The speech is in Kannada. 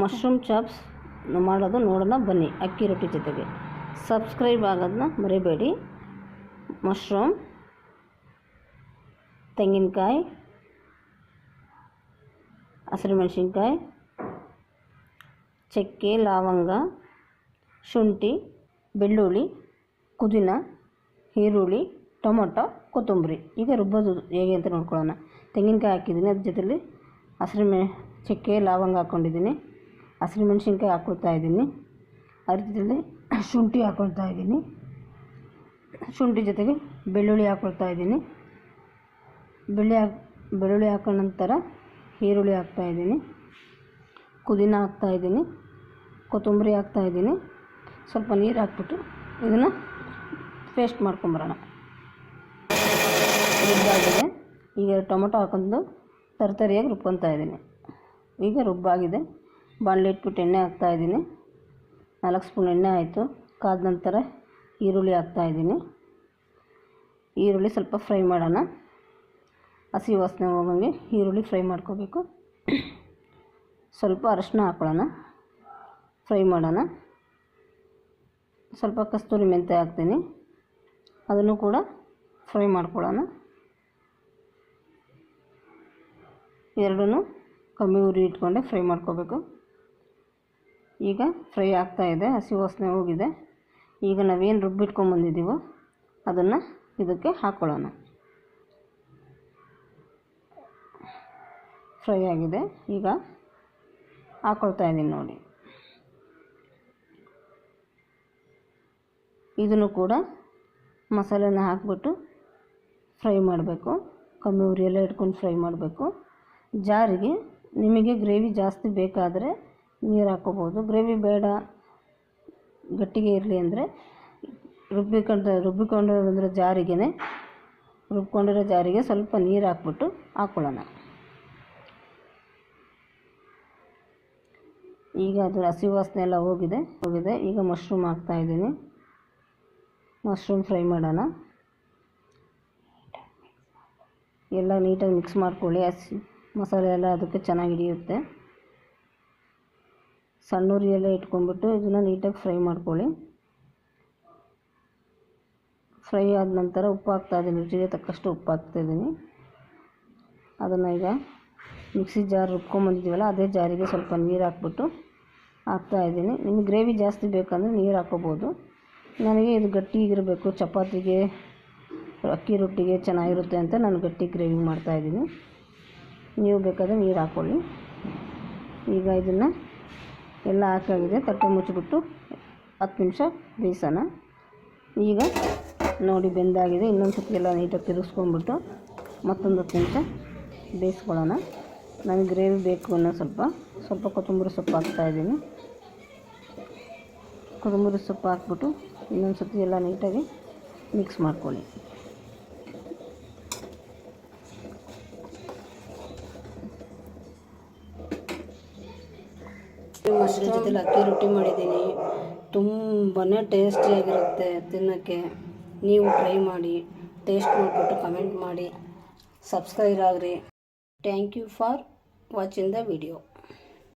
ಮಶ್ರೂಮ್ ಚಾಪ್ಸ್ ಮಾಡೋದು ನೋಡೋಣ, ಬನ್ನಿ ಅಕ್ಕಿ ರೊಟ್ಟಿ ಜೊತೆಗೆ. ಸಬ್ಸ್ಕ್ರೈಬ್ ಆಗೋದನ್ನ ಮರಿಬೇಡಿ. ಮಶ್ರೂಮ್, ತೆಂಗಿನಕಾಯಿ ಹಸಿರುಮೆಣ್ಸಿನ್ಕಾಯಿ ಚಕ್ಕೆ, ಲವಂಗ, ಶುಂಠಿ, ಬೆಳ್ಳುಳ್ಳಿ, ಪುದೀನ, ಈರುಳ್ಳಿ, ಟೊಮೊಟೊ, ಕೊತ್ತಂಬರಿ. ಈಗ ರುಬ್ಬೋದು ಹೇಗೆ ಅಂತ ನೋಡ್ಕೊಳ್ಳೋಣ. ತೆಂಗಿನಕಾಯಿ ಹಾಕಿದ್ದೀನಿ, ಅದ್ರ ಜೊತೆಲಿ ಹಸಿರು ಮೆ, ಚಕ್ಕೆ, ಲವಂಗ ಹಾಕ್ಕೊಂಡಿದ್ದೀನಿ ಹಸಿರು ಮೆಣಸಿನ್ಕಾಯಿ ಹಾಕ್ಕೊಳ್ತಾ ಇದ್ದೀನಿ. ಅರ್ಧದಲ್ಲಿ ಶುಂಠಿ ಹಾಕ್ಕೊಳ್ತಾ ಇದ್ದೀನಿ. ಶುಂಠಿ ಜೊತೆಗೆ ಬೆಳ್ಳುಳ್ಳಿ ಹಾಕೊಳ್ತಾ ಇದ್ದೀನಿ. ಬೆಳ್ಳಿ ಹಾಕ್, ಬೆಳ್ಳುಳ್ಳಿ ಹಾಕೋ ನಂತರ ಈರುಳ್ಳಿ ಹಾಕ್ತಾಯಿದ್ದೀನಿ ಪುದೀನ ಹಾಕ್ತಾಯಿದ್ದೀನಿ ಕೊತ್ತಂಬರಿ ಹಾಕ್ತಾಯಿದ್ದೀನಿ ಸ್ವಲ್ಪ ನೀರು ಹಾಕ್ಬಿಟ್ಟು ಇದನ್ನು ಪೇಸ್ಟ್ ಮಾಡ್ಕೊಂಬರೋಣ. ರುಬ್ಬಾಗಿದೆ. ಈಗ ಟೊಮೊಟೊ ಹಾಕೊಂಡು ತರತರಿಯಾಗಿ ರುಬ್ಕೊತಾ ಇದ್ದೀನಿ. ಈಗ ರುಬ್ಬಾಗಿದೆ. ಬಾಣಲೆ ಇಟ್ಬಿಟ್ಟು ಎಣ್ಣೆ ಹಾಕ್ತಾಯಿದ್ದೀನಿ ನಾಲ್ಕು ಸ್ಪೂನ್ ಎಣ್ಣೆ ಆಯಿತು. ಕಾದ ನಂತರ ಈರುಳ್ಳಿ ಹಾಕ್ತಾಯಿದ್ದೀನಿ ಈರುಳ್ಳಿ ಸ್ವಲ್ಪ ಫ್ರೈ ಮಾಡೋಣ. ಹಸಿ ವಾಸನೆ ಹೋಗಂಗೆ ಈರುಳ್ಳಿ ಫ್ರೈ ಮಾಡ್ಕೋಬೇಕು. ಸ್ವಲ್ಪ ಅರಶಿನ ಹಾಕ್ಕೊಳ್ಳೋಣ ಫ್ರೈ ಮಾಡೋಣ. ಸ್ವಲ್ಪ ಕಸ್ತೂರಿ ಮೆಂತ್ಯ ಹಾಕ್ತೀನಿ. ಅದನ್ನು ಕೂಡ ಫ್ರೈ ಮಾಡ್ಕೊಳ್ಳೋಣ. ಎರಡೂ ಕಮ್ಮಿ ಉರಿ ಇಟ್ಕೊಂಡೆ ಫ್ರೈ ಮಾಡ್ಕೋಬೇಕು. ಈಗ ಫ್ರೈ ಆಗ್ತಾಯಿದೆ ಹಸಿ ವಾಸನೆ ಹೋಗಿದೆ. ಈಗ ನಾವೇನು ರುಬ್ಬಿಟ್ಕೊಂಬಂದಿದ್ದೀವೋ ಅದನ್ನು ಇದಕ್ಕೆ ಹಾಕ್ಕೊಳ್ಳೋಣ ಫ್ರೈ ಆಗಿದೆ, ಈಗ ಹಾಕ್ಕೊಳ್ತಾ ಇದ್ದೀನಿ ನೋಡಿ. ಇದನ್ನು ಕೂಡ ಮಸಾಲೆನ ಹಾಕ್ಬಿಟ್ಟು ಫ್ರೈ ಮಾಡಬೇಕು. ಕಮ್ಮಿ ಉರಿಯೆಲ್ಲ ಇಟ್ಕೊಂಡು ಫ್ರೈ ಮಾಡಬೇಕು. ಜಾರಿಗೆ ನಿಮಗೆ ಗ್ರೇವಿ ಜಾಸ್ತಿ ಬೇಕಾದರೆ ನೀರು ಹಾಕ್ಕೋಬೋದು ಗ್ರೇವಿ ಬೇಡ. ಗಟ್ಟಿಗೆ ಇರಲಿ ಅಂದರೆ ರುಬ್ಬಿಕೊಂಡು ರುಬ್ಬಿಕೊಂಡಿರೋ ಜಾರಿಗೆ ರುಬ್ಕೊಂಡಿರೋ ಜಾರಿಗೆ ಸ್ವಲ್ಪ ನೀರು ಹಾಕ್ಬಿಟ್ಟು ಹಾಕ್ಕೊಳ್ಳೋಣ ಈಗ ಅದು ಹಸಿ ವಾಸನೆ ಎಲ್ಲ ಹೋಗಿದೆ. ಹೋಗಿದೆ. ಈಗ ಮಶ್ರೂಮ್ ಹಾಕ್ತಾಯಿದ್ದೀನಿ ಮಶ್ರೂಮ್ ಫ್ರೈ ಮಾಡೋಣ. ಎಲ್ಲ ನೀಟಾಗಿ ಮಿಕ್ಸ್ ಮಾಡ್ಕೊಳ್ಳಿ. ಹಸಿ ಮಸಾಲೆ ಎಲ್ಲ ಅದಕ್ಕೆ ಚೆನ್ನಾಗಿ ಹಿಡಿಯುತ್ತೆ. ಸಣ್ಣ ಉರಿಯಲ್ಲೇ ಇಟ್ಕೊಂಡ್ಬಿಟ್ಟು ಇದನ್ನು ನೀಟಾಗಿ ಫ್ರೈ ಮಾಡ್ಕೊಳ್ಳಿ. ಫ್ರೈ ಆದ ನಂತರ ಉಪ್ಪು ಹಾಕ್ತಾಯಿದ್ದೀನಿ ರುಚಿಗೆ ತಕ್ಕಷ್ಟು ಉಪ್ಪು ಹಾಕ್ತಾಯಿದ್ದೀನಿ ಅದನ್ನು ಈಗ ಮಿಕ್ಸಿ ಜಾರ್ ರುಬ್ಕೊಂಬಂದಿದ್ದೀವಲ್ಲ ಅದೇ ಜಾರಿಗೆ ಸ್ವಲ್ಪ ನೀರು ಹಾಕ್ಬಿಟ್ಟು ಹಾಕ್ತಾಯಿದ್ದೀನಿ ನಿಮಗೆ ಗ್ರೇವಿ ಜಾಸ್ತಿ ಬೇಕಂದರೆ ನೀರು ಹಾಕ್ಕೋಬೋದು ನನಗೆ ಇದು ಗಟ್ಟಿಗಿರಬೇಕು ಚಪಾತಿಗೆ, ಅಕ್ಕಿ ರೊಟ್ಟಿಗೆ ಚೆನ್ನಾಗಿರುತ್ತೆ ಅಂತ ನಾನು ಗಟ್ಟಿ ಗ್ರೇವಿ ಮಾಡ್ತಾಯಿದ್ದೀನಿ ನೀವು ಬೇಕಾದರೆ ನೀರು ಹಾಕ್ಕೊಳ್ಳಿ ಈಗ ಇದನ್ನು ಎಲ್ಲ ಹಾಕಾಗಿದೆ. ತಟ್ಟೆ ಮುಚ್ಚಿಬಿಟ್ಟು ಹತ್ತು ನಿಮಿಷ ಬೇಯಿಸೋಣ. ಈಗ ನೋಡಿ ಬೆಂದಾಗಿದೆ. ಇನ್ನೊಂದು ಸತಿ ಎಲ್ಲ ನೀಟಾಗಿ ತಿರುಗಿಸ್ಕೊಂಡ್ಬಿಟ್ಟು ಮತ್ತೊಂದು ಹತ್ತು ನಿಮಿಷ ಬೇಯಿಸ್ಕೊಳ್ಳೋಣ. ನನಗೆ ಗ್ರೇವಿ ಬೇಕು ಅನ್ನೋ ಸ್ವಲ್ಪ ಸ್ವಲ್ಪ ಕೊತ್ತಂಬರಿ ಸೊಪ್ಪು ಹಾಕ್ತಾಯಿದ್ದೀನಿ ಕೊತ್ತಂಬರಿ ಸೊಪ್ಪು ಹಾಕ್ಬಿಟ್ಟು ಇನ್ನೊಂದು ಸತಿ ಎಲ್ಲ ನೀಟಾಗಿ ಮಿಕ್ಸ್ ಮಾಡ್ಕೊಳ್ಳಿ. ಮೊಸರು ಜೊತೆ ಅಕ್ಕಿ ರೊಟ್ಟಿ ಮಾಡಿದ್ದೀನಿ. ತುಂಬಾ ಟೇಸ್ಟಿಯಾಗಿರುತ್ತೆ ತಿನ್ನೋಕ್ಕೆ. ನೀವು ಟ್ರೈ ಮಾಡಿ ಟೇಸ್ಟ್ ಮಾಡಿಬಿಟ್ಟು ಕಮೆಂಟ್ ಮಾಡಿ ಸಬ್ಸ್ಕ್ರೈಬ್ ಆಗಿರಿ. Thank you for watching the video